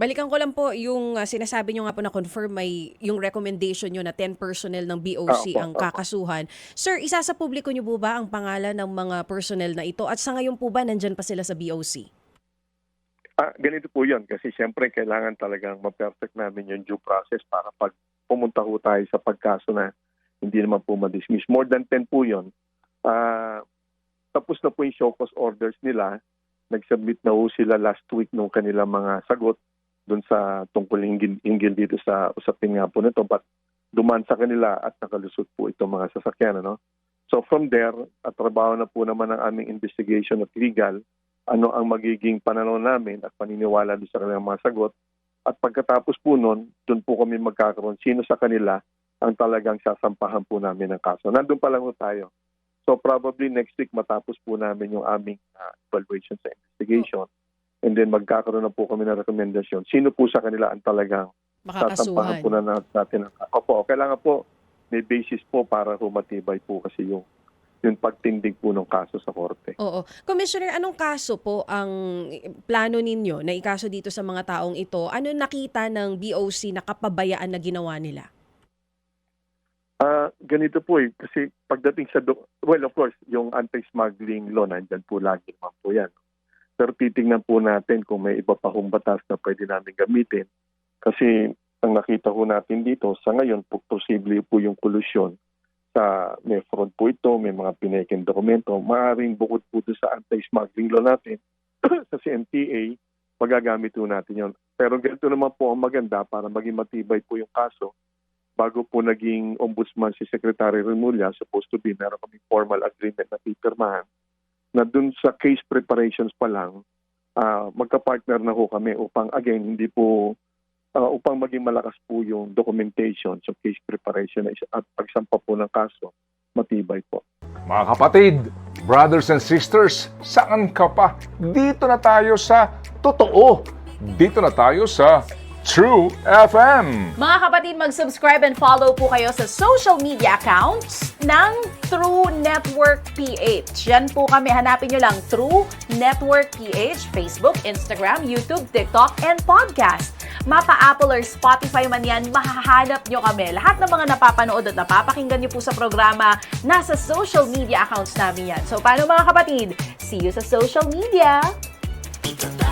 Balikan ko lang po yung ah, sinasabi nyo nga po na confirm may yung recommendation nyo na 10 personnel ng BOC ang kakasuhan. Sir, isa sa publiko nyo po ba ang pangalan ng mga personnel na ito? At sa ngayon po ba nandyan pa sila sa BOC? Ah, ganito po yun kasi siyempre kailangan talagang ma-perfect namin yung due process para pag pumunta ho tayo sa pagkaso na hindi naman po ma-dismiss. More than 10 po yun. Ah, tapos na po yung show cause orders nila. Nag-submit na ho sila last week nung kanilang mga sagot dun sa tungkol inggil, inggil dito sa usapin nga po nito. But duman sa kanila at nakalusot po itong mga sasakyan. Ano? So from there, at trabaho na po naman ang aming investigation at legal, ano ang magiging pananaw namin at paniniwala doon sa kanilang mga sagot. At pagkatapos po nun, doon po kami magkakaroon sino sa kanila ang talagang sasampahan po namin ng kaso. Nandun pa lang po tayo. So probably next week matapos po namin yung aming ah, evaluation sa investigation. And then magkakaroon na po kami ng rekomendasyon. Sino po sa kanila ang talagang Makakasuhan. po na na- natin ang. Opo, kailangan po may basis po para humatibay po kasi yung yung pagtindig po ng kaso sa korte. Oo. Commissioner, anong kaso po ang plano ninyo na ikaso dito sa mga taong ito? Ano nakita ng BOC na kapabayaan na ginawa nila? Ah, ganito po eh kasi pagdating sa do- well of course yung anti-smuggling law nandyan po lagi naman po yan. Pero titingnan po natin kung may iba pa hong batas na pwede namin gamitin. Kasi ang nakita ko natin dito sa ngayon po posible po yung kolusyon sa may fraud po ito, may mga pinekeng dokumento, maaaring bukod po sa anti-smuggling law natin sa CMTA, magagamit po natin yon. Pero ganito naman po ang maganda para maging matibay po yung kaso bago po naging ombudsman si Secretary Remulla, supposed to be meron kami formal agreement na pipirmahan na dun sa case preparations pa lang, ah, magka-partner na ho kami upang again, hindi po, ah, upang maging malakas po yung documentation sa case preparation at pagsampa po ng kaso, matibay po. Mga kapatid, brothers and sisters, saan ka pa? Dito na tayo sa totoo. Dito na tayo sa True FM. Mga kapatid, mag-subscribe and follow po kayo sa social media accounts ng True Network PH. Yan po kami. Hanapin nyo lang True Network PH, Facebook, Instagram, YouTube, TikTok, and podcast. Mapa Apple or Spotify man yan, mahahanap nyo kami. Lahat ng mga napapanood at napapakinggan nyo po sa programa, nasa social media accounts namin yan. So, paano mga kapatid? See you sa social media! Tayo